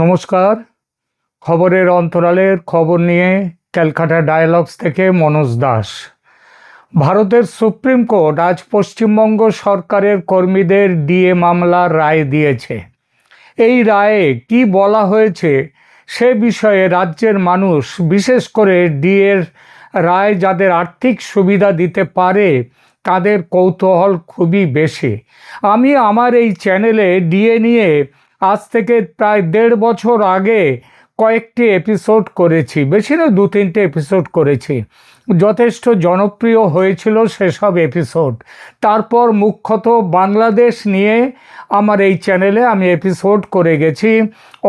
নমস্কার। খবরের অন্তরালের খবর নিয়ে ক্যালকাটা ডায়ালগস থেকে মনোজ দাস। ভারতের সুপ্রিম কোর্ট আজ পশ্চিমবঙ্গ সরকারের কর্মীদের ডিএ মামলার রায় দিয়েছে। এই রায়ে কি বলা হয়েছে সে বিষয়ে রাজ্যের মানুষ, বিশেষ করে ডিএর রায় যাদের আর্থিক সুবিধা দিতে পারে, তাদের কৌতূহল খুবই বেশি। আমি আমার এই চ্যানেলে ডিএ নিয়ে আজ থেকে প্রায় দেড় বছর আগে কয়েকটি এপিসোড করেছি, বেশি না দু তিনটে এপিসোড করেছি। যথেষ্ট জনপ্রিয় হয়েছিল সেসব এপিসোড তারপর মুখ্যত বাংলাদেশ নিয়ে আমার এই চ্যানেলে আমি এপিসোড করে গেছি।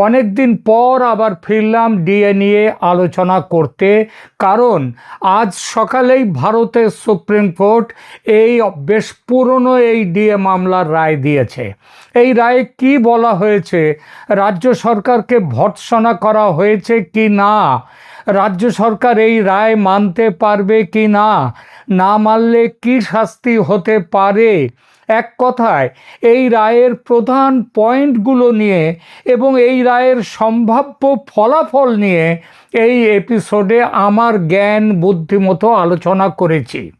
অনেক দিন পর আবার ফিরলাম ডিএ নিয়ে আলোচনা করতে। কারণ আজ সকালেই ভারতের সুপ্রিম কোর্ট এই বেশ পুরনো এই ডিএ মামলার রায় দিয়েছে। এই রায়ে কি বলা হয়েছে? রাজ্য সরকারকে ভৎসনা করা হয়েছে কি না? রাজ্য সরকার এই রায় মানতে পারবে কি না? না মানলে কি শাস্তি হতে পারে? এক কথায়, এই রায়ের প্রধান পয়েন্টগুলো নিয়ে এবং এই রায়ের সম্ভাব্য ফলাফল নিয়ে এই এপিসোডে আমার জ্ঞান বুদ্ধিমতো আলোচনা করেছি।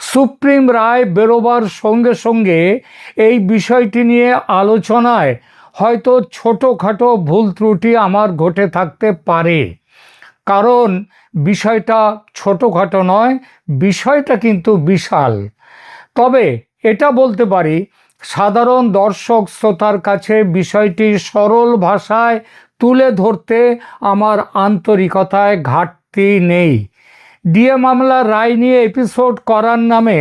সুপ্রিম রায় বেরোবার সঙ্গে সঙ্গে এই বিষয়টি নিয়ে আলোচনায় হয়তো ছোটোখাটো ভুল ত্রুটি আমার ঘটে থাকতে পারে। কারণ বিষয়টা ছোটোখাটো নয়, বিষয়টা কিন্তু বিশাল। তবে এটা বলতে পারি, সাধারণ দর্শক শ্রোতার কাছে বিষয়টি সরল ভাষায় তুলে ধরতে আমার আন্তরিকতায় ঘাটতি নেই। ডিএ মামলার রায় নিয়ে এপিসোড করার নামে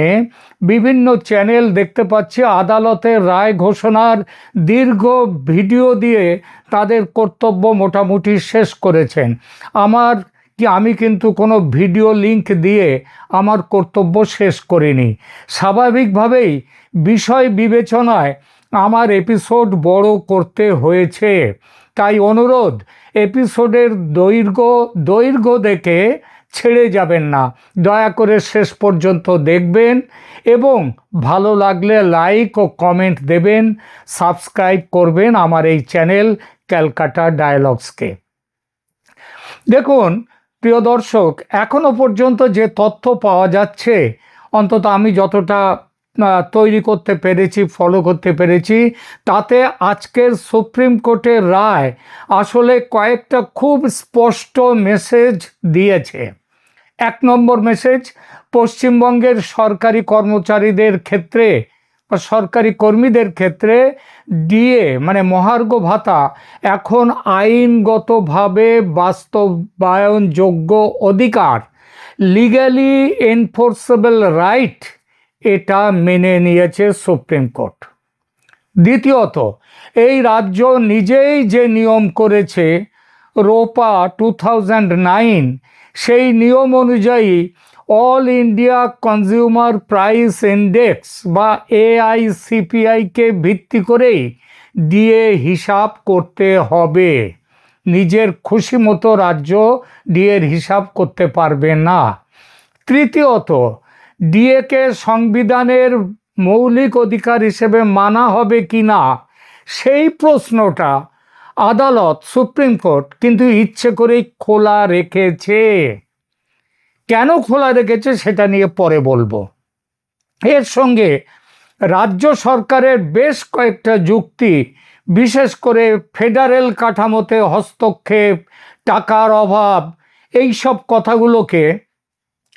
বিভিন্ন চ্যানেল দেখতে পাচ্ছি। আদালতের রায় ঘোষণার দীর্ঘ ভিডিও দিয়ে তাদের কর্তব্য মোটামুটি শেষ করেছেন। আমার কি আমি কিন্তু কোনো ভিডিও লিংক দিয়ে আমার কর্তব্য শেষ করিনি। স্বাভাবিকভাবেই বিষয় বিবেচনায় আমার এপিসোড বড় করতে হয়েছে। তাই অনুরোধ, এপিসোডের দৈর্ঘ্য দৈর্ঘ্য দেখে ছেড়ে যাবেন না। দয়া করে শেষ পর্যন্ত দেখবেন এবং ভালো লাগলে লাইক ও কমেন্ট দেবেন। সাবস্ক্রাইব করবেন আমার এই চ্যানেল ক্যালকাটা ডায়ালগসকে দেখুন, প্রিয় দর্শক এখনও পর্যন্ত যে তথ্য পাওয়া যাচ্ছে, অন্তত আমি যতটা তৈরি করতে পেরেছি ফলো করতে পেরেছি, তাতে আজকের সুপ্রিম কোর্টের রায় আসলে কয়েকটা খুব স্পষ্ট মেসেজ দিয়েছে। এক নম্বর মেসেজ পশ্চিমবঙ্গের সরকারি কর্মচারীদের ক্ষেত্রে বা সরকারি কর্মীদের ক্ষেত্রে ডিএ মানে মহার্ঘ ভাতা, এখন আইনগতভাবে বাস্তবায়নযোগ্য অধিকার লিগ্যালি এনফোর্সেবল রাইট এটা মেনে নিয়েছে সুপ্রিম কোর্ট। দ্বিতীয়ত, এই রাজ্য নিজেই যে নিয়ম করেছে, রোপা টু থাউজেন্ড নাইন সেই নিয়ম অনুযায়ী all India consumer price index বা এআইসিপিআইকে ভিত্তি করেই দিয়ে হিসাব করতে হবে। নিজের খুশি মতো রাজ্য ডিএর হিসাব করতে পারবে না। তৃতীয়ত, ডিএকে সংবিধানের মৌলিক অধিকার হিসেবে মানা হবে কি না সেই প্রশ্নটা আদালত, সুপ্রিম কোর্ট কিন্তু ইচ্ছে করেই খোলা রেখেছে। কেন খোলা রেখেছে সেটা নিয়ে পরে বলব। এর সঙ্গে রাজ্য সরকারের বেশ কয়েকটা যুক্তি, বিশেষ করে ফেডারেল কাঠামোতে হস্তক্ষেপ, টাকার অভাব, এই সব কথাগুলোকে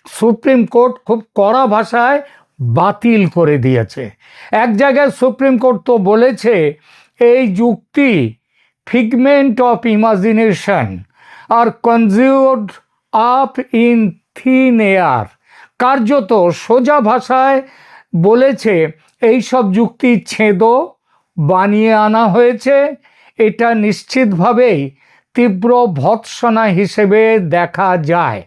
সুপ্রিম কোর্ট খুব কড়া ভাষায় বাতিল করে দিয়েছে। এক জায়গায় সুপ্রিম কোর্ট তো বলেছে, এই যুক্তি figment of imagination R conjured up in thin air কার্যত সোজা ভাষায় বলেছে এই সব যুক্তি ছেদো বানিয়ে আনা হয়েছে। এটা নিশ্চিতভাবেই তীব্র ভৎসনা হিসেবে দেখা যায়।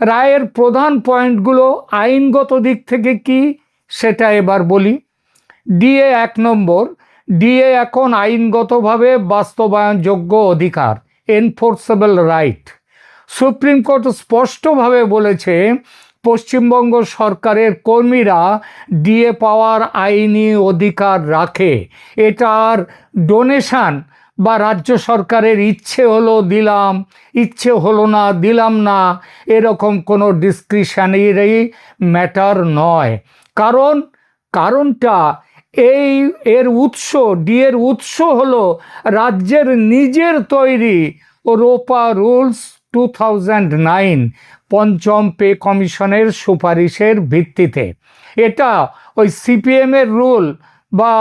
রায়ের প্রধান পয়েন্টগুলো আইনগত দিক থেকে কি, সেটা এবার বলি। ডিএ এক নম্বর ডিএ এখন আইনগতভাবে বাস্তবায়নযোগ্য অধিকার, এনফোর্সেবল রাইট। সুপ্রিম কোর্ট স্পষ্টভাবে বলেছে, পশ্চিমবঙ্গ সরকারের কর্মীরা ডিএ পাওয়ার আইনি অধিকার রাখে। এটার ডোনেশন বা রাজ্য সরকারের ইচ্ছে হলো দিলাম, ইচ্ছে হলো না, দিলাম না, এরকম কোনো ডিসক্রিশনারি ম্যাটার নয়। কারণ, কারণটা এই এর উৎস, ডি এর উৎস হলো রাজ্যের নিজের তৈরি ROPA rules two thousand nine, পঞ্চম পে কমিশনের সুপারিশের ভিত্তিতে। এটা ওই সিপিএমের রুল বা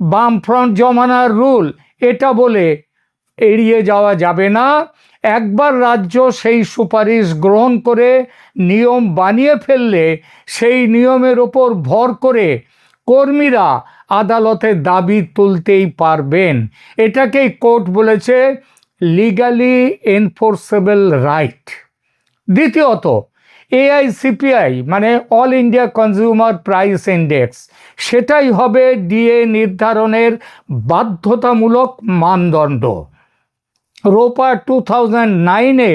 বামফ্রন্ট জমানার রুল, এটা বলে এড়িয়ে যাওয়া যাবে না। একবার রাজ্য সেই সুপারিশ গ্রহণ করে নিয়ম বানিয়ে ফেললে সেই নিয়মের ওপর ভর করে কর্মীরা আদালতে দাবি তুলতেই পারবেন। এটাকেই কোর্ট বলেছে লিগালি এনফোর্সেবল রাইট দ্বিতীয়ত এআইসিপিআই মানে all India consumer price index সেটাই হবে ডিএ নির্ধারণের বাধ্যতামূলক মানদণ্ড। রোপা টু থাউজেন্ড নাইনে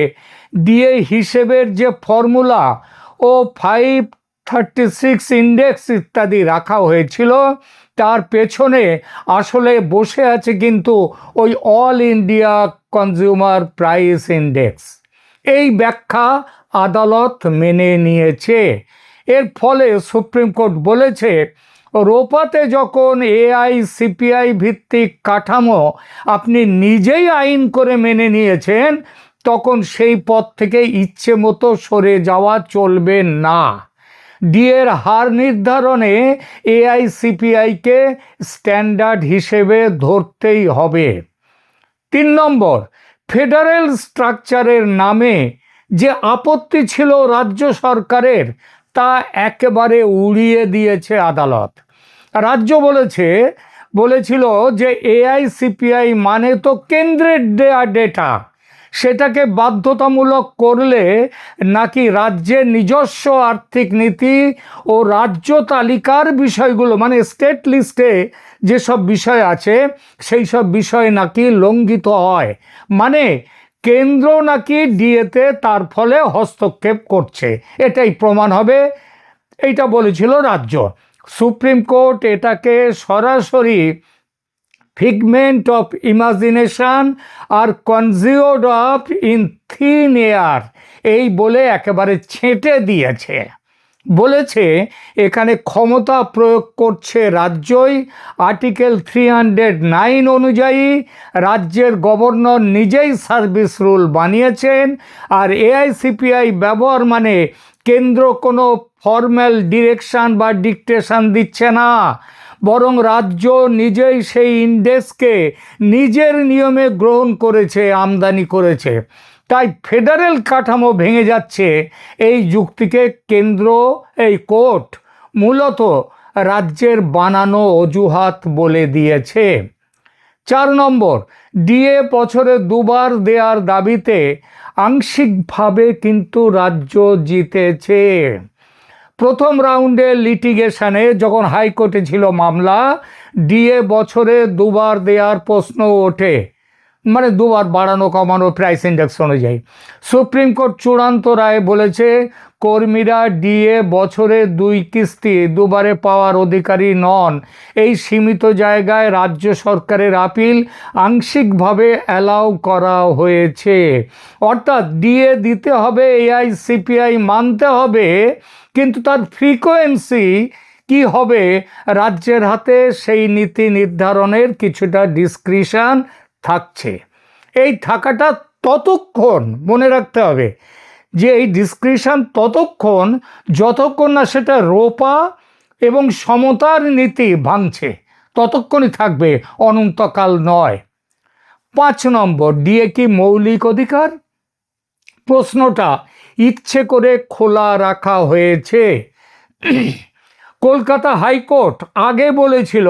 ডিএ হিসেবের যে ফর্মুলা ও ফাইভ থার্টি সিক্স ইন্ডেক্স ইত্যাদি রাখা হয়েছিল তার পেছনে আসলে বসে আছে কিন্তু ওই all India consumer price index. এই ব্যাখ্যা আদালত মেনে নিয়েছে। এর ফলে সুপ্রিম কোর্ট বলেছে, রোপাতে যখন এআই, সিপিআই ভিত্তিক কাঠামো আপনি নিজেই আইন করে মেনে নিয়েছেন, তখন সেই পথ থেকে ইচ্ছে মতো সরে যাওয়া চলবে না। ডিএর হার নির্ধারণে এআইসিপিআইকে স্ট্যান্ডার্ড হিসেবে ধরতেই হবে। তিন নম্বর, ফেডারেল স্ট্রাকচারের নামে যে আপত্তি ছিল রাজ্য সরকারের, তা একেবারে উড়িয়ে দিয়েছে আদালত। রাজ্য বলেছে, বলেছিল যে এআইসিপিআই মানে তো কেন্দ্রের দেয়া ডেটা সেটাকে বাধ্যতামূলক করলে নাকি রাজ্যের নিজস্ব আর্থিক নীতি ও রাজ্য তালিকার বিষয়গুলো মানে স্টেট লিস্টে যেসব বিষয় আছে, সেই সব বিষয় নাকি লঙ্ঘিত হয়। মানে কেন্দ্র নাকি ডিএতে তার ফলে হস্তক্ষেপ করছে, এটাই প্রমাণ হবে। এইটা বলেছিল রাজ্য। সুপ্রিম কোর্ট এটাকে সরাসরি figment of imagination R conjured of in thin air এই বলে একেবারে ছেঁটে দিয়েছে। বলেছে, এখানে ক্ষমতা প্রয়োগ করছে রাজ্যই। আর্টিকেল থ্রি হান্ড্রেড নাইন অনুযায়ী রাজ্যের গভর্নর নিজেই সার্ভিস রুল বানিয়েছেন। আর এআইসিপিআই ব্যবহার মানে কেন্দ্র কোনো ফর্ম্যাল ডিরেকশন বা ডিকটেশন দিচ্ছে না। বরং রাজ্য নিজেই সেই ইন্ডেক্সকে নিজের নিয়মে গ্রহণ করেছে, আমদানি করেছে। তাই ফেডারেল কাঠামো ভেঙে যাচ্ছে। এই যুক্তিকে কেন্দ্র, এই কোর্ট মূলত রাজ্যের বানানো অজুহাত বলে দিয়েছে। চার নম্বর, ডিএ বছরে দুবার দেয়ার দাবিতে আংশিকভাবে কিন্তু রাজ্য জিতেছে। প্রথম রাউন্ডে লিটিগেশনে যখন হাইকোর্টে ছিল মামলা, ডিএ বছরে দুবার দেওয়ার প্রশ্ন ওঠে। মানে দুবার বাড়ানো, কমানো প্রাইস ইন্ডেক্স অনুযায়ী। সুপ্রিম কোর্ট চূড়ান্ত রায় বলেছে, কর্মীরা ডিএ বছরে দুই কিস্তি, দুবারে পাওয়ার অধিকারী নন। এই সীমিত জায়গায় রাজ্য সরকারের আপিল আংশিকভাবে অ্যালাউ করা হয়েছে। অর্থাৎ ডিএ দিতে হবে এআই সিপিআই মানতে হবে কিন্তু তার ফ্রিকোয়েন্সি কি হবে? রাজ্যের হাতে সেই নীতি নির্ধারণের কিছুটা ডিসক্রিশন থাকছে। এই থাকাটা ততক্ষণ মনে রাখতে হবে যে এই ডিসক্রিশন ততক্ষণ যতক্ষণ না সেটা রোপা এবং সমতার নীতি ভাঙছে, ততক্ষণই থাকবে, অনন্তকাল নয়। পাঁচ নম্বর ডিএ কি মৌলিক অধিকার? প্রশ্নটা ইচ্ছে করে খোলা রাখা হয়েছে। কলকাতা হাইকোর্ট আগে বলেছিল,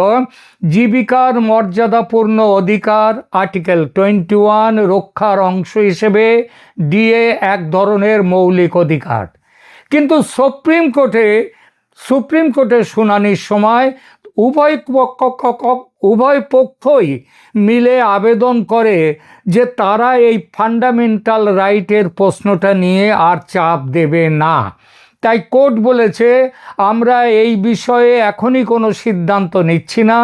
জীবিকার মর্যাদাপূর্ণ অধিকার, আর্টিকেল টোয়েন্টি ওয়ান, রক্ষার অংশ হিসেবে ডিএ এক ধরনের মৌলিক অধিকার। কিন্তু সুপ্রিম কোর্টে, সুপ্রিম কোর্টের শুনানির সময় উভয় উভয় পক্ষই মিলে আবেদন করে যে তারা এই ফান্ডামেন্টাল রাইটের প্রশ্নটা নিয়ে আর চাপ দেবে না। তাই কোর্ট বলেছে, আমরা এই বিষয়ে এখনই কোনো সিদ্ধান্ত নিচ্ছি না।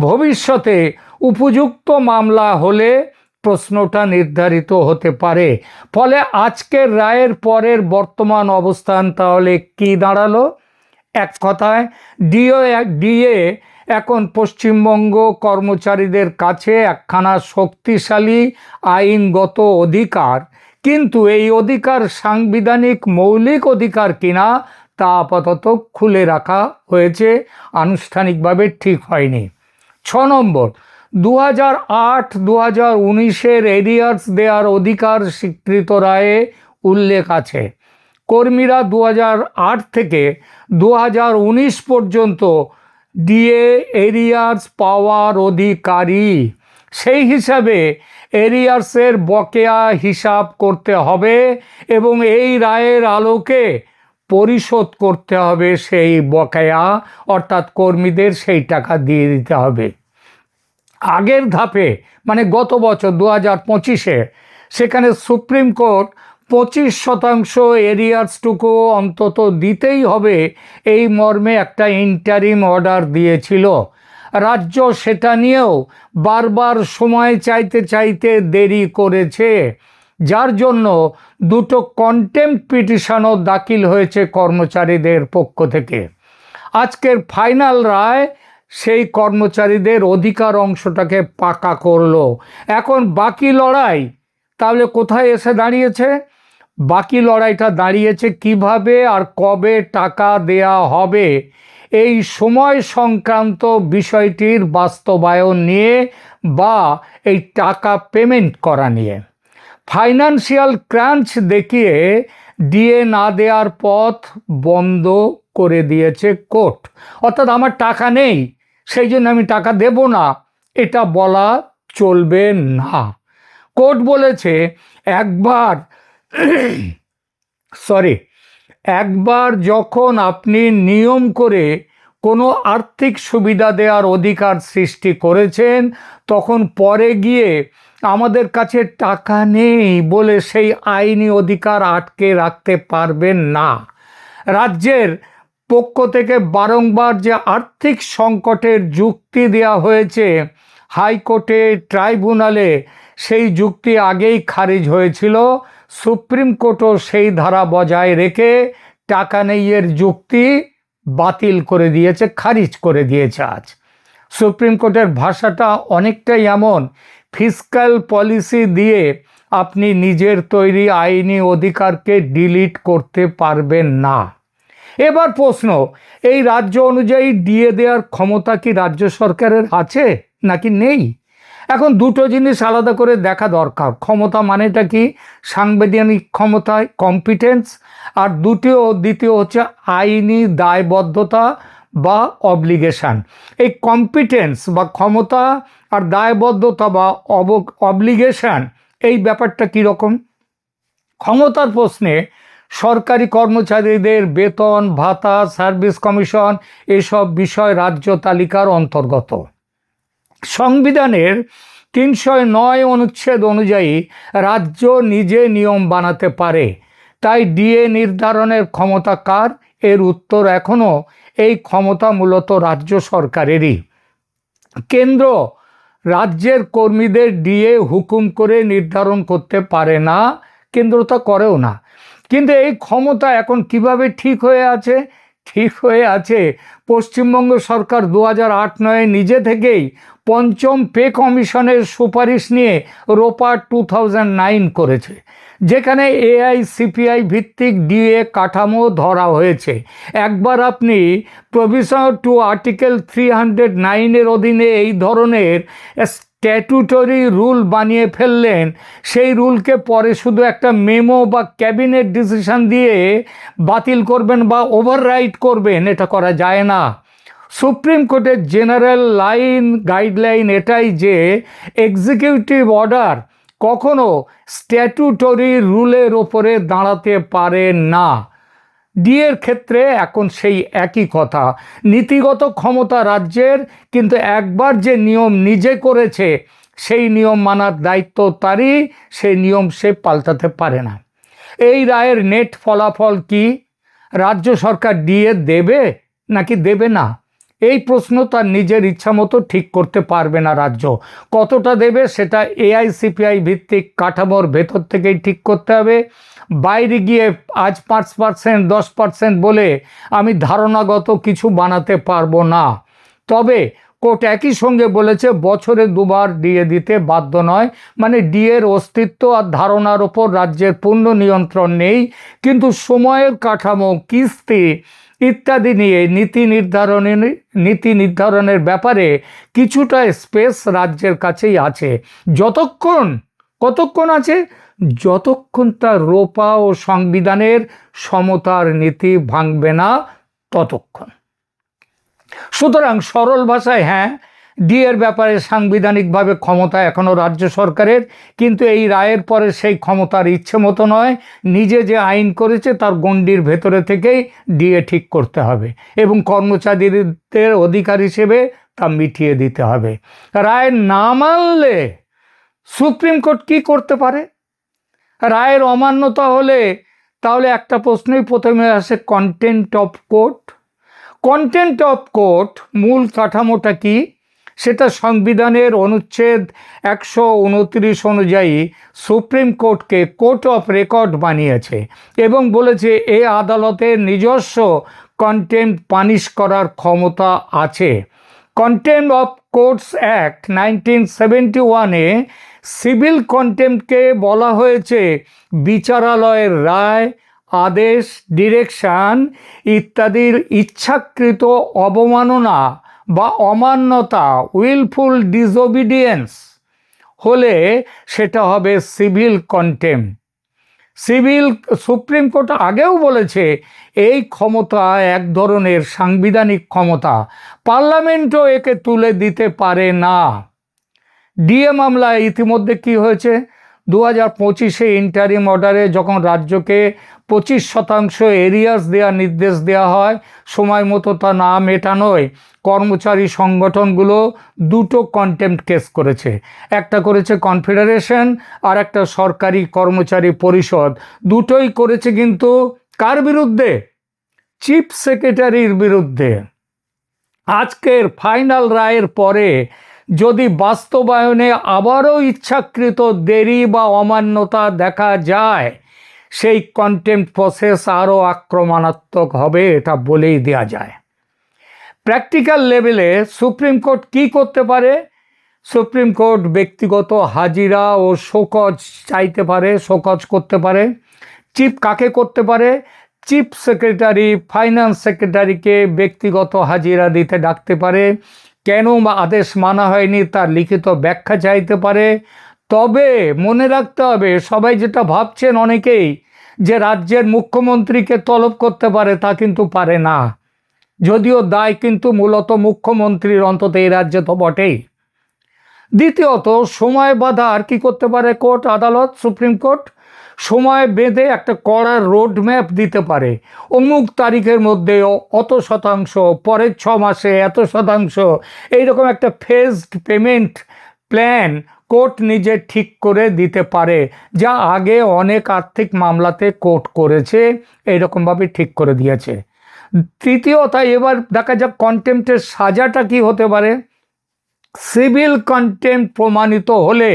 ভবিষ্যতে উপযুক্ত মামলা হলে প্রশ্নটা নির্ধারিত হতে পারে। ফলে আজকের রায়ের পরের বর্তমান অবস্থান তাহলে কি দাঁড়াল? এক কথায় ডিও ডিএ এখন পশ্চিমবঙ্গ কর্মচারীদের কাছে একখানা শক্তিশালী আইনগত অধিকার। কিন্তু এই অধিকার সাংবিধানিক মৌলিক অধিকার কিনা তা আপাতত খুলে রাখা হয়েছে, আনুষ্ঠানিকভাবে ঠিক হয়নি। ছ নম্বর দু হাজার আট দু হাজার উনিশের এরিয়ার্স দেওয়ার অধিকার স্বীকৃত রায়ে উল্লেখ আছে। কর্মীরা দু আট থেকে দু পর্যন্ত ডিএ এরিয়ার্স পাওয়ার অধিকারী। সেই হিসাবে এরিয়ার্সের বকেয়া হিসাব করতে হবে এবং এই রায়ের আলোকে পরিশোধ করতে হবে সেই বকেয়া, অর্থাৎ কর্মীদের সেই টাকা দিয়ে দিতে হবে। আগের ধাপে মানে গত বছর, দু হাজার পঁচিশে, সেখানে সুপ্রিম কোর্ট পঁচিশ শতাংশ এরিয়ার্সটুকু অন্তত দিতেই হবে। এই মর্মে একটা ইন্টারিম অর্ডার দিয়েছিল। রাজ্য সেটা নিয়েও বারবার সময় চাইতে চাইতে দেরি করেছে। যার জন্য দুটো কন্টেম্প পিটিশনও দাখিল হয়েছে কর্মচারীদের পক্ষ থেকে। আজকের ফাইনাল রায় সেই কর্মচারীদের অধিকার অংশটাকে পাকা করল। এখন বাকি লড়াই তাহলে কোথায় এসে দাঁড়িয়েছে? বাকি লড়াইটা দাঁড়িয়েছে কীভাবে আর কবে টাকা দেয়া হবে? এই সময় সংক্রান্ত বিষয়টির বাস্তবায়ন নিয়ে বা এই টাকা পেমেন্ট করা নিয়ে। ফাইন্যান্সিয়াল ক্রাঞ্চ দেখিয়ে দিয়ে না দেওয়ার পথ বন্ধ করে দিয়েছে কোর্ট। অর্থাৎ আমার টাকা নেই, সেই জন্য আমি টাকা দেব না, এটা বলা চলবে না। কোর্ট বলেছে, একবার সরি একবার যখন আপনি নিয়ম করে কোনো আর্থিক সুবিধা দেওয়ার অধিকার সৃষ্টি করেছেন, তখন পরে গিয়ে আমাদের কাছে টাকা নেই বলে সেই আইনি অধিকার আটকে রাখতে পারবেন না। রাজ্যের পক্ষ থেকে বারংবার যে আর্থিক সংকটের যুক্তি দেওয়া হয়েছে, হাইকোর্টে, ট্রাইব্যুনালে সেই যুক্তি আগেই খারিজ হয়েছিল। সুপ্রিম কোর্টও সেই ধারা বজায় রেখে টাকা নেইয়ের যুক্তি বাতিল করে দিয়েছে, খারিজ করে দিয়েছে আজ। সুপ্রিম কোর্টের ভাষাটা অনেকটাই এমন, ফিসক্যাল পলিসি দিয়ে আপনি নিজের তৈরি আইনি অধিকারকে ডিলিট করতে পারবেন না। এবার প্রশ্ন, এই রাজ্য অনুযায়ী দিয়ে দেওয়ার ক্ষমতা কি রাজ্য সরকারের আছে নাকি নেই? এখন দুটো জিনিস আলাদা করে দেখা দরকার। ক্ষমতা মানেটা কি? সাংবিধানিক ক্ষমতায় কম্পিটেন্স আর দুটিও দ্বিতীয় হচ্ছে আইনি দায়বদ্ধতা বা অবলিগেশন এই কম্পিটেন্স বা ক্ষমতা আর দায়বদ্ধতা বা অব অবলিগেশন এই ব্যাপারটা কীরকম ক্ষমতার প্রশ্নে সরকারি কর্মচারীদের বেতন, ভাতা সার্ভিস কমিশন এসব বিষয় রাজ্য তালিকার অন্তর্গত। সংবিধানের তিনশো নয় অনুচ্ছেদ অনুযায়ী রাজ্য নিজে নিয়ম বানাতে পারে। তাই ডিএ নির্ধারণের ক্ষমতা কার? এর উত্তর এখনও এই ক্ষমতা মূলত রাজ্য সরকারেরই। কেন্দ্র রাজ্যের কর্মীদের ডিএ হুকুম করে নির্ধারণ করতে পারে না, কেন্দ্র তা করেও না। কিন্তু এই ক্ষমতা এখন কীভাবে ঠিক হয়ে আছে? ঠিক হয়ে আছে পশ্চিমবঙ্গ সরকার দু হাজার আট নয় নিজে থেকেই পঞ্চম পে কমিশনের সুপারিশ নিয়ে রোপার টু নাইন করেছে, যেখানে এআই, সিপিআই ভিত্তিক ডিএ কাঠামো ধরা হয়েছে। একবার আপনি provision to article three hundred নাইনের অধীনে এই ধরনের স্ট্যাটুটরি রুল বানিয়ে ফেললেন, সেই রুলকে পরে শুধু একটা মেমো বা ক্যাবিনেট ডিসিশন দিয়ে বাতিল করবেন বা ওভাররাইট করবেন, এটা করা যায় না। সুপ্রিম কোর্টের জেনারেল লাইন গাইডলাইন এটাই যে এক্সিকিউটিভ অর্ডার কখনো স্ট্যাটুটরি রুলের ওপরে দাঁড়াতে পারে না। ডিএর ক্ষেত্রে এখন সেই একই কথা। নীতিগত ক্ষমতা রাজ্যের, কিন্তু একবার যে নিয়ম নিজে করেছে, সেই নিয়ম মানার দায়িত্ব তারই, সেই নিয়ম সে পাল্টাতে পারে না। এই রায়ের নেট ফলাফল কি? রাজ্য সরকার ডিএ দেবে নাকি দেবে না? এই প্রশ্ন তার নিজের ইচ্ছা মতো ঠিক করতে পারবে না রাজ্য। কতটা দেবে সেটা এআইসিপিআই ভিত্তিক কাঠামোর ভেতর থেকেই ঠিক করতে হবে। বাইরে গিয়ে আজ পাঁচ পার্সেন্ট দশ পার্সেন্ট বলে আমি ধারণাগত কিছু বানাতে পারব না। তবে কোর্ট একই সঙ্গে বলেছে, বছরে দুবার ডিএ দিতে বাধ্য নয়। মানে ডিএর অস্তিত্ব আর ধারণার ওপর রাজ্যের পূর্ণ নিয়ন্ত্রণ নেই। কিন্তু সময়ের কাঠামো, কিস্তি ইত্যাদি নিয়ে নীতি নির্ধারণের নীতি নির্ধারণের ব্যাপারে কিছুটা স্পেস রাজ্যের কাছেই আছে। যতক্ষণ, কতক্ষণ আছে? যতক্ষণ তার রোপা ও সংবিধানের সমতার নীতি ভাঙবে না, ততক্ষণ। সুতরাং সরল ভাষায় হ্যাঁ ডিএর ব্যাপারে সাংবিধানিকভাবে ক্ষমতা এখনও রাজ্য সরকারের, কিন্তু এই রায়ের পরে সেই ক্ষমতার ইচ্ছে মতো নয়। নিজে যে আইন করেছে তার গণ্ডির ভেতরে থেকেই ডিএ ঠিক করতে হবে এবং কর্মচারীদের অধিকার হিসেবে তা মিটিয়ে দিতে হবে। রায় না মানলে সুপ্রিম কোর্ট কি করতে পারে? রায়ের অমান্যতা হলে তাহলে একটা প্রশ্নই প্রথমে আসে contempt of court contempt of court মূল কাঠামোটা কি? সেটা সংবিধানের অনুচ্ছেদ একশো উনত্রিশ অনুযায়ী সুপ্রিম কোর্টকে কোর্ট অফ রেকর্ড বানিয়েছে এবং বলেছে এ আদালতের নিজস্ব কন্টেম্প পানিশ করার ক্ষমতা আছে। Contempt of courts act nineteen seventy ওয়ানে সিভিল কন্টেম্পকে বলা হয়েছে বিচারালয়ের রায়, আদেশ, ডিরেকশন ইত্যাদির ইচ্ছাকৃত অবমাননা বা অমান্যতা উইলফুল ডিসওবিডিয়েন্স হলে সেটা হবে civil contempt civil supreme court আগেও বলেছে, এই ক্ষমতা এক ধরনের সাংবিধানিক ক্ষমতা। পার্লামেন্টও একে তুলে দিতে পারে না। ডিএ মামলায় ইতিমধ্যে কি হয়েছে? দু হাজার পঁচিশে ইন্টারিম অর্ডারে যখন রাজ্যকে পঁচিশ শতাংশ এরিয়াস দেওয়ার নির্দেশ দেওয়া হয়। সময় মতো তা না মেটানোয় কর্মচারী সংগঠনগুলো দুটো কন্টেম্পট কেস করেছে। একটা করেছে কনফেডারেশন আর একটা সরকারি কর্মচারী পরিষদ। দুটোই করেছে কিন্তু কার বিরুদ্ধে? চিফ সেক্রেটারির বিরুদ্ধে। আজকের ফাইনাল রায়ের পরে যদি বাস্তবায়নে আবারও ইচ্ছাকৃত দেরি বা অমান্যতা দেখা যায় সেই কন্টেম্প প্রসেস আরও আক্রমণাত্মক হবে, এটা বলেই দেওয়া যায়। প্র্যাকটিক্যাল লেভেলে সুপ্রিম কোর্ট কি করতে পারে? সুপ্রিম কোর্ট ব্যক্তিগত হাজিরা ও শোকজ চাইতে পারে, শোকজ করতে পারে। চিফ কাকে করতে পারে? চিফ সেক্রেটারি ফাইন্যান্স সেক্রেটারিকে ব্যক্তিগত হাজিরা দিতে ডাকতে পারে। কেন বা আদেশ মানা হয়নি, তার লিখিত ব্যাখ্যা চাইতে পারে। তবে মনে রাখতে হবে, সবাই যেটা ভাবছেন অনেকেই যে রাজ্যের মুখ্যমন্ত্রীকে তলব করতে পারে তা কিন্তু পারে না। যদিও দায় কিন্তু মূলত মুখ্যমন্ত্রীর, অন্তত এই রাজ্যে তো বটেই। দ্বিতীয়ত, সময় বাধা আর কি করতে পারে কোর্ট, আদালত, সুপ্রিম কোর্ট? সময় বেঁধে একটা কড়া রোড ম্যাপ দিতে পারে। অমুক তারিখের মধ্যে অত শতাংশ, পরের ছ মাসে এত শতাংশ, এইরকম একটা ফেজড পেমেন্ট প্ল্যান কোর্ট নিজে ঠিক করে দিতে পারে, যা আগে অনেক আর্থিক মামলাতে কোর্ট করেছে, এইরকমভাবে ঠিক করে দিয়েছে। তৃতীয়ত, এবার দেখা যাক কন্টেম্পটের সাজাটা কি হতে পারে। সিভিল কন্টেম্প প্রমাণিত হলে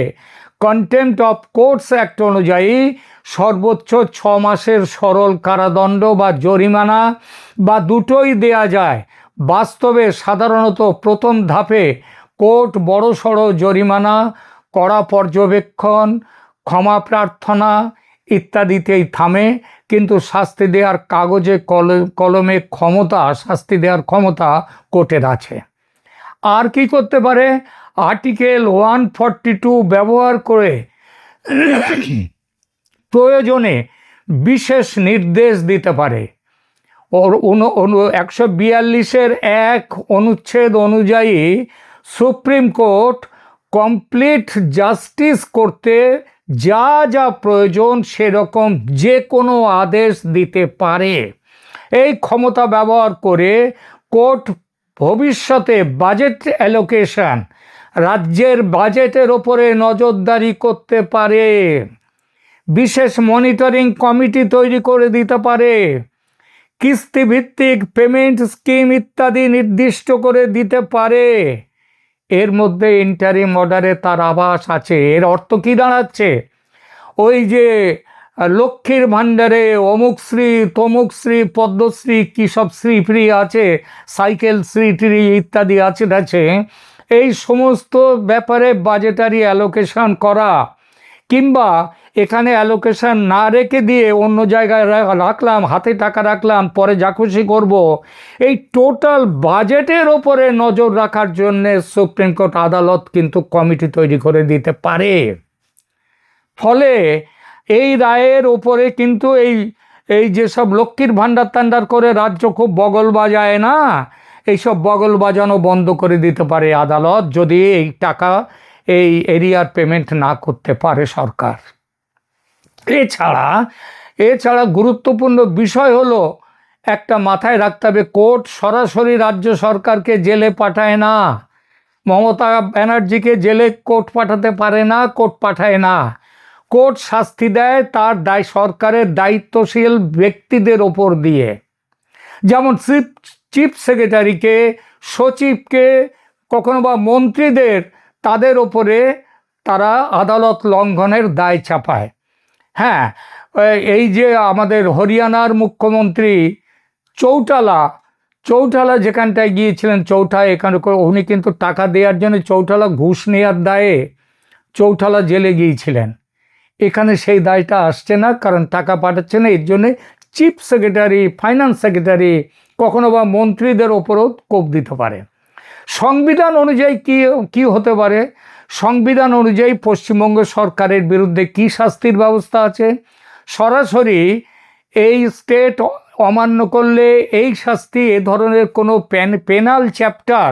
কন্টেম্পট অফ কোর্টস অ্যাক্ট অনুযায়ী সর্বোচ্চ ছ মাসের সরল কারাদণ্ড বা জরিমানা বা দুটোই দেয়া যায়। বাস্তবে সাধারণত প্রথম ধাপে কোর্ট বড়সড় জরিমানা কড়া পর্যবেক্ষণ, ক্ষমা প্রার্থনা ইত্যাদিতেই থামে, কিন্তু শাস্তি দেওয়ার কাগজে কলমে ক্ষমতা, শাস্তি দেওয়ার ক্ষমতা কোর্টের আছে। আর কি করতে পারে? আর্টিকেল ওয়ান ফর্টি টু ব্যবহার করে প্রয়োজনে বিশেষ নির্দেশ দিতে পারে। একশো বিয়াল্লিশের এক অনুচ্ছেদ অনুযায়ী সুপ্রিম কোর্ট কমপ্লিট জাস্টিস করতে যা যা প্রয়োজন সেরকম যে কোনো আদেশ দিতে পারে। এই ক্ষমতা ব্যবহার করে কোর্ট ভবিষ্যতে বাজেট অ্যালোকেশন রাজ্যের বাজেটের ওপরে নজরদারি করতে পারে। বিশেষ মনিটরিং কমিটি তৈরি করে দিতে পারে। কিস্তিভিত্তিক পেমেন্ট স্কিম ইত্যাদি নির্দিষ্ট করে দিতে পারে। এর মধ্যে ইন্টারিম অর্ডারে তার আভাস আছে। এর অর্থ কী দাঁড়াচ্ছে? ওই যে লক্ষ্মীর ভাণ্ডারে অমুক শ্রী তমুক শ্রী পদ্মশ্রী কী সব শ্রী ফ্রি আছে সাইকেল শ্রী ট্রি ইত্যাদি আছে আছে। এই সমস্ত ব্যাপারে বাজেটারি অ্যালোকেশন করা কিংবা এখানে অ্যালোকেশান না রেখে দিয়ে অন্য জায়গায় রাখলাম, হাতে টাকা রাখলাম, পরে যা খুশি করব। এই টোটাল বাজেটের ওপরে নজর রাখার জন্যে সুপ্রিম কোর্ট আদালত কিন্তু কমিটি তৈরি করে দিতে পারে। ফলে এই রায়ের ওপরে কিন্তু এই এই যেসব লক্ষ্মীর ভাণ্ডার টান্ডার করে রাজ্য খুব বগল বাজায় না, এইসব বগল বাজানো বন্ধ করে দিতে পারে আদালত যদি এই টাকা এই এরিয়ার পেমেন্ট না করতে পারে সরকার। এছাড়া এছাড়া গুরুত্বপূর্ণ বিষয় হলো, একটা মাথায় রাখতে হবে, কোর্ট সরাসরি রাজ্য সরকারকে জেলে পাঠায় না। মমতা ব্যানার্জিকে জেলে কোর্ট পাঠাতে পারে না, কোর্ট পাঠায় না। কোর্ট শাস্তি দেয় তার দায় সরকারের দায়িত্বশীল ব্যক্তিদের ওপর দিয়ে। যেমন চিফ চিফ সেক্রেটারিকে, সচিবকে, কখনো বা মন্ত্রীদের, তাদের ওপরে তারা আদালত লঙ্ঘনের দায় চাপায়। হ্যাঁ এই যে আমাদের হরিয়ানার মুখ্যমন্ত্রী চৌটালা চৌটালা যেখানটায় গিয়েছিলেন চৌঠা এখানে উনি কিন্তু টাকা দেওয়ার জন্য চৌটালা ঘুষ নেওয়ার দায়ে চৌঠালা জেলে গিয়েছিলেন। এখানে সেই দায়টা আসছে না, কারণ টাকা পাঠাচ্ছে না, এর জন্যে চিফ সেক্রেটারি, ফাইন্যান্স সেক্রেটারি কখনো বা মন্ত্রীদের ওপরও কোপ দিতে পারে। সংবিধান অনুযায়ী কি কি হতে পারে? সংবিধান অনুযায়ী পশ্চিমবঙ্গ সরকারের বিরুদ্ধে কি শাস্তির ব্যবস্থা আছে? সরাসরি এই স্টেট অমান্য করলে এই শাস্তি এ ধরনের কোনো পেন পেনাল চ্যাপ্টার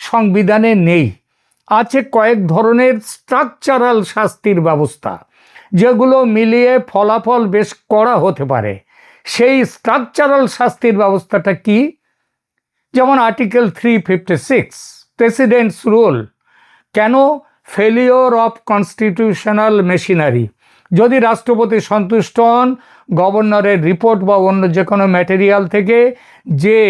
সংবিধানে নেই। আছে কয়েক ধরনের স্ট্রাকচারাল শাস্তির ব্যবস্থা, যেগুলো মিলিয়ে ফলাফল বেশ করা হতে পারে। সেই স্ট্রাকচারাল শাস্তির ব্যবস্থাটা কি? যেমন article three fifty six, president's rule. কেন ফেলিওর অফ কনস্টিটিউশনাল মেশিনারি যদি রাষ্ট্রপতি সন্তুষ্ট হন, গভর্নরের রিপোর্ট বা অন্য যে কোনো ম্যাটেরিয়াল থেকে যে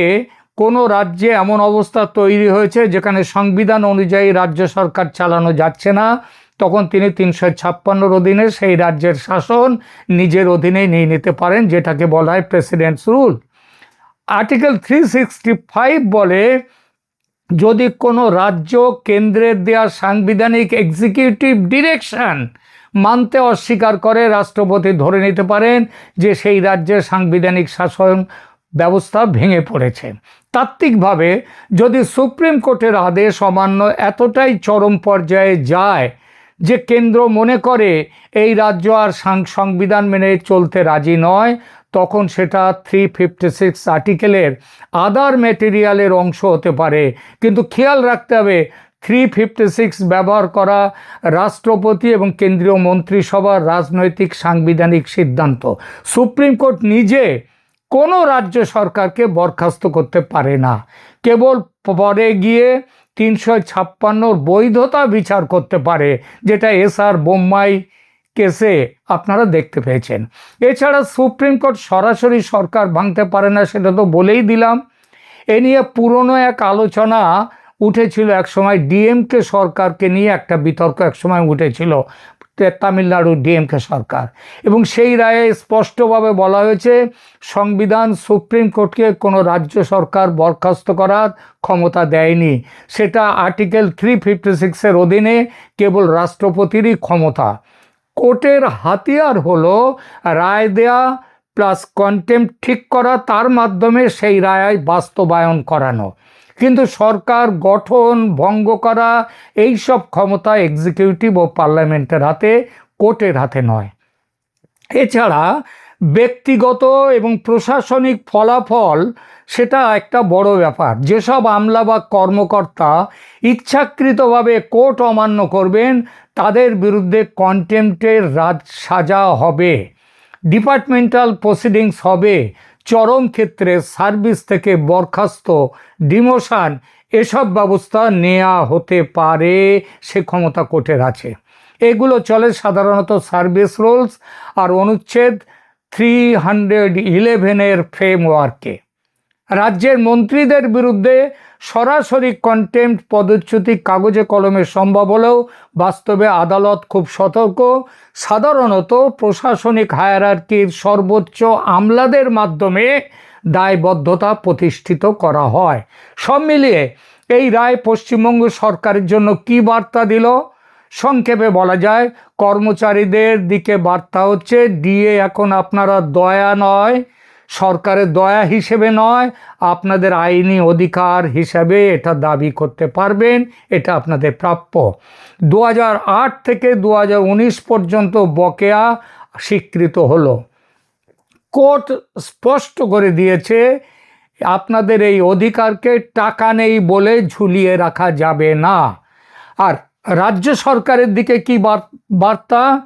কোনো রাজ্যে এমন অবস্থা তৈরি হয়েছে যেখানে সংবিধান অনুযায়ী রাজ্য সরকার চালানো যাচ্ছে না, তখন তিনি তিনশো ছাপ্পান্নর অধীনে সেই রাজ্যের শাসন নিজের অধীনে নিয়ে নিতে পারেন, যেটাকে বলা হয় president's rule article three sixty five বলে যদি কোনো রাজ্য কেন্দ্রের দেওয়া সাংবিধানিক এক্সিকিউটিভ ডিরেকশন মানতে অস্বীকার করে, রাষ্ট্রপতি ধরে নিতে পারেন যে সেই রাজ্যের সাংবিধানিক শাসন ব্যবস্থা ভেঙে পড়েছে। তাত্ত্বিকভাবে যদি সুপ্রিম কোর্টের আদেশ অমান্য এতটাই চরম পর্যায়ে যায় যে কেন্দ্র মনে করে এই রাজ্য আর সাং- সংবিধান মেনে চলতে রাজি নয় তখন সেটা থ্রি ফিফটি সিক্স আর্টিকেলের আদার ম্যাটেরিয়ালের অংশ হতে পারে। কিন্তু খেয়াল রাখতে হবে থ্রি ফিফটি সিক্স ব্যবহার করা রাষ্ট্রপতি এবং কেন্দ্রীয় মন্ত্রিসভার রাজনৈতিক সাংবিধানিক সিদ্ধান্ত। সুপ্রিম কোর্ট নিজে কোনো রাজ্য সরকারকে বরখাস্ত করতে পারে না। কেবল পরে গিয়ে তিনশো ছাপ্পান্নর বৈধতা বিচার করতে পারে, যেটা এস আর বোম্মাই কেসে আপনারা দেখতে পেয়েছেন। এছাড়া সুপ্রিম কোর্ট সরাসরি সরকার ভাঙতে পারে না, সেটা তো বলেই দিলাম। এ নিয়ে পুরনো এক আলোচনা উঠেছিল একসময় ডিএমকে সরকারকে নিয়ে একটা বিতর্ক একসময় উঠেছিল তামিলনাড়ু ডিএমকে সরকার। এবং সেই রায়ে স্পষ্টভাবে বলা হয়েছে, সংবিধান সুপ্রিম কোর্টকে কোনো রাজ্য সরকার বরখাস্ত করার ক্ষমতা দেয়নি। সেটা আর্টিকেল থ্রি ফিফটি সিক্সের অধীনে কেবল রাষ্ট্রপতিরই ক্ষমতা। কোর্টের হাতিয়ার হলো রায় দেয়া প্লাস কন্টেম্প ঠিক করা, তার মাধ্যমে সেই রায় বাস্তবায়ন করানো। কিন্তু সরকার গঠন ভঙ্গ করা, এই সব ক্ষমতা এক্সিকিউটিভ ও পার্লামেন্টের হাতে, কোর্টের হাতে নয়। এছাড়া ব্যক্তিগত এবং প্রশাসনিক ফলাফল, সেটা একটা বড় ব্যাপার। যেসব আমলা বা কর্মকর্তা ইচ্ছাকৃতভাবে কোর্ট অমান্য করবেন তাদের বিরুদ্ধে কন্টেম্পটের রাজ সাজা হবে। ডিপার্টমেন্টাল প্রসিডিংস হবে। চরম ক্ষেত্রে সার্ভিস থেকে বরখাস্ত। ডিমোশন এসব ব্যবস্থা নেওয়া হতে পারে, সে ক্ষমতা কোর্টের আছে। এগুলো চলে সাধারণত সার্ভিস রুলস আর অনুচ্ছেদ থ্রি হান্ড্রেড ইলেভেনের ফ্রেমওয়ার্কে রাজ্যের মন্ত্রীদের বিরুদ্ধে সরাসরি কন্টেম্প পদচ্যুতি কাগজে কলমে সম্ভব হলেও বাস্তবে আদালত খুব সতর্ক। সাধারণত প্রশাসনিক হায়ারার্কির সর্বোচ্চ আমলাদের মাধ্যমে দায়বদ্ধতা প্রতিষ্ঠিত করা হয়। সব মিলিয়ে এই রায় পশ্চিমবঙ্গ সরকারের জন্য কি বার্তা দিল? সংক্ষেপে বলা যায়, কর্মচারীদের দিকে বার্তা হচ্ছে, ডিএ এখন আপনারা দয়া নয় সরকারের দয়া হিসেবে নয়, আপনাদের আইনি অধিকার হিসাবে এটা দাবি করতে পারবেন, এটা আপনাদের প্রাপ্য। দু হাজার আট থেকে দু হাজার উনিশ পর্যন্ত বকেয়া স্বীকৃত হলো। কোর্ট স্পষ্ট করে দিয়েছে, আপনাদের এই অধিকারকে টাকা নেই বলে ঝুলিয়ে রাখা যাবে না। আর রাজ্য সরকারের দিকে কি বার- বার্তা?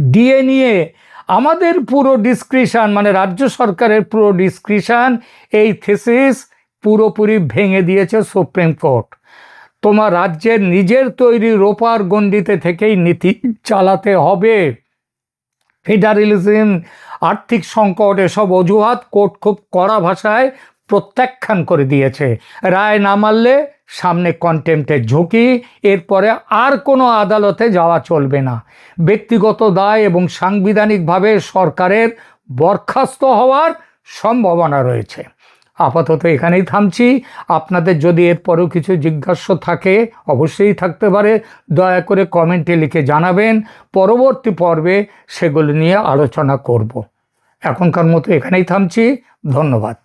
ডিএ নিয়ে আমাদের পুরো ডিসক্রিশন মানে রাজ্য সরকারের পুরো ডিসক্রিশন এই থেসিস পুরোপুরি ভেঙে দিয়েছে সুপ্রিম কোর্ট তোমার রাজ্যের নিজের তৈরি রোপার গণ্ডিতে থেকেই নীতি চালাতে হবে। ফেডারেলিজম, আর্থিক সংকট, এসব অজুহাত কোর্ট খুব কড়া ভাষায় প্রত্যাখ্যান করে দিয়েছে। রায় না মানলে সামনে কন্টেম্পটের ঝুঁকি, এরপরে আর কোনো আদালতে যাওয়া চলবে না। ব্যক্তিগত দায় এবং সাংবিধানিকভাবে সরকারের বরখাস্ত হওয়ার সম্ভাবনা রয়েছে। আপাতত এখানেই থামছি। আপনাদের যদি এরপরেও কিছু জিজ্ঞাস্য থাকে, অবশ্যই থাকতে পারে। দয়া করে কমেন্টে লিখে জানাবেন। পরবর্তী পর্বে সেগুলো নিয়ে আলোচনা করব। এখনকার মতো এখানেই থামছি। ধন্যবাদ।